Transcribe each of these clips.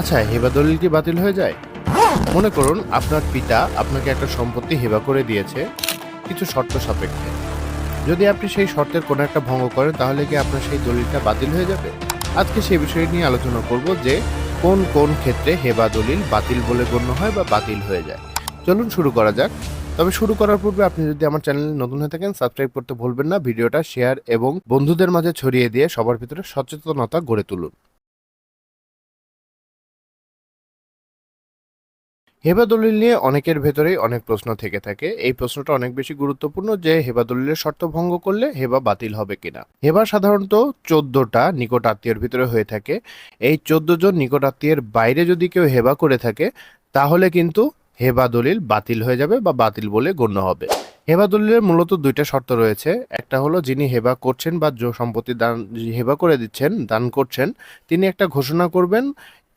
আচ্ছা হেবা দলিল কি বাতিল হয়ে যায়? মনে করুন, আপনার পিতা আপনাকে একটা সম্পত্তি হেবা করে দিয়েছে, কিছু শর্ত সাপেক্ষে। যদি আপনি সেই শর্তের কোনো একটা ভঙ্গ করেন, তাহলে কি আপনার সেই দলিলটা বাতিল হয়ে যাবে? আজকে সেই বিষয় নিয়ে আলোচনা করব যে, কোন কোন ক্ষেত্রে হেবা দলিল বাতিল বলে গণ্য হয় বা বাতিল হয়ে যায়। চলুন শুরু করা যাক। তবে শুরু করার পূর্বে আপনি যদি আমার চ্যানেলে নতুন হয়ে থাকেন, সাবস্ক্রাইব করতে ভুলবেন না, ভিডিওটা শেয়ার এবং বন্ধুদের মাঝে ছড়িয়ে দিয়ে সবার ভিতরে সচেতনতা গড়ে তুলুন। হেবা দলিল নিয়ে অনেকের ভেতরেই অনেক প্রশ্ন থেকে থাকে। এই প্রশ্নটা অনেক বেশি গুরুত্বপূর্ণ যে হেবা দলিলের শর্ত ভঙ্গ করলে হেবা বাতিল হবে কিনা। হেবা সাধারণত চোদ্দটা নিকট আত্মীয়ের ভিতরে হয়ে থাকে। এই চোদ্দ জন নিকট আত্মীয়ের বাইরে যদি কেউ হেবা করে থাকে, তাহলে কিন্তু হেবা দলিল বাতিল হয়ে যাবে বা বাতিল বলে গণ্য হবে। হেবা দলিলের মূলত দুইটা শর্ত রয়েছে। একটা হলো যিনি হেবা করছেন বা সম্পত্তি দান হেবা করে দিচ্ছেন, দান করছেন, তিনি একটা ঘোষণা করবেন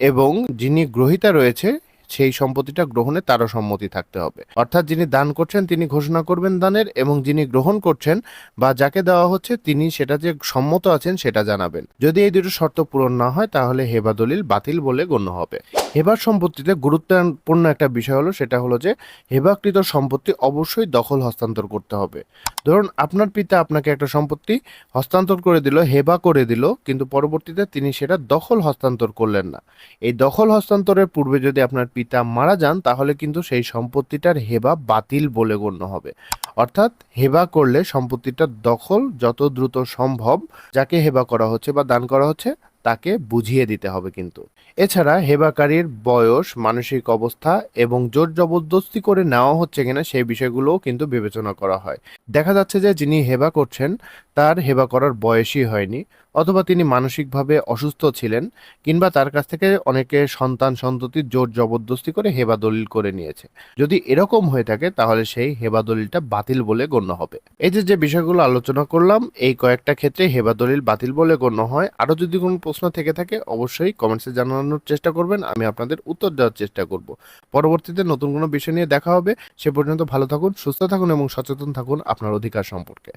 এবং যিনি গ্রহিতা রয়েছে সেই সম্পত্তিটা গ্রহণে তারও সম্মতি থাকতে হবে। অর্থাৎ যিনি দান করছেন, তিনি ঘোষণা করবেন দানের এবং যিনি গ্রহণ করছেন বা যাকে দেওয়া হচ্ছে, তিনি সেটা যে সম্মত আছেন, সেটা জানাবেন। যদি এই দুটো শর্ত পূরণ না হয়, তাহলে হেবা দলিল বাতিল বলে গণ্য হবে। হেবার সম্পত্তিতে গুরুত্বপূর্ণ একটা বিষয় হলো, সেটা হলো যে হেবাকৃত সম্পত্তি অবশ্যই দখল হস্তান্তর করতে হবে। ধরুন আপনার পিতা আপনাকে একটা সম্পত্তি হস্তান্তর করে দিল, হেবা করে দিল, কিন্তু পরবর্তীতে তিনি সেটা দখল হস্তান্তর করলেন না। এই দখল হস্তান্তরের পূর্বে যদি আপনার পিতা মারা যান, তাহলে কিন্তু সেই সম্পত্তিটার হেবা বাতিল বলে গণ্য হবে। অর্থাৎ হেবা করলে সম্পত্তিটার দখল যত দ্রুত সম্ভব, যাকে হেবা করা হচ্ছে বা দান করা হচ্ছে তাকে বুঝিয়ে দিতে হবে কিন্তু। এছাড়া হেবাকারীর বয়স, মানসিক অবস্থা এবং জোর জবরদস্তি করে নেওয়া হচ্ছে কিনা সেই বিষয়গুলোও কিন্তু বিবেচনা করা হয়। দেখা যাচ্ছে যে যিনি হেবা করছেন, তার হেবা করার বয়সই হয়নি অথবা তিনি মানসিকভাবে অসুস্থ ছিলেন কিংবা তার কাছ থেকে অনেকে সন্তান সন্ততির জোর জবরদস্তি করে হেবা দলিল করে নিয়েছে। যদি এরকম হয়ে থাকে, তাহলে সেই হেবা দলিলটা বাতিল বলে গণ্য হবে। এই যে যে বিষয়গুলো আলোচনা করলাম, এই কয়েকটা ক্ষেত্রে হেবা দলিল বাতিল বলে গণ্য হয়। আরও যদি কোনো প্রশ্ন থেকে থাকে, অবশ্যই কমেন্টসে জানানোর চেষ্টা করবেন। আমি আপনাদের উত্তর দেওয়ার চেষ্টা করব। পরবর্তীতে নতুন কোনো বিষয় নিয়ে দেখা হবে। সে পর্যন্ত ভালো থাকুন, সুস্থ থাকুন এবং সচেতন থাকুন। আপনার অধিকার সম্পর্কে।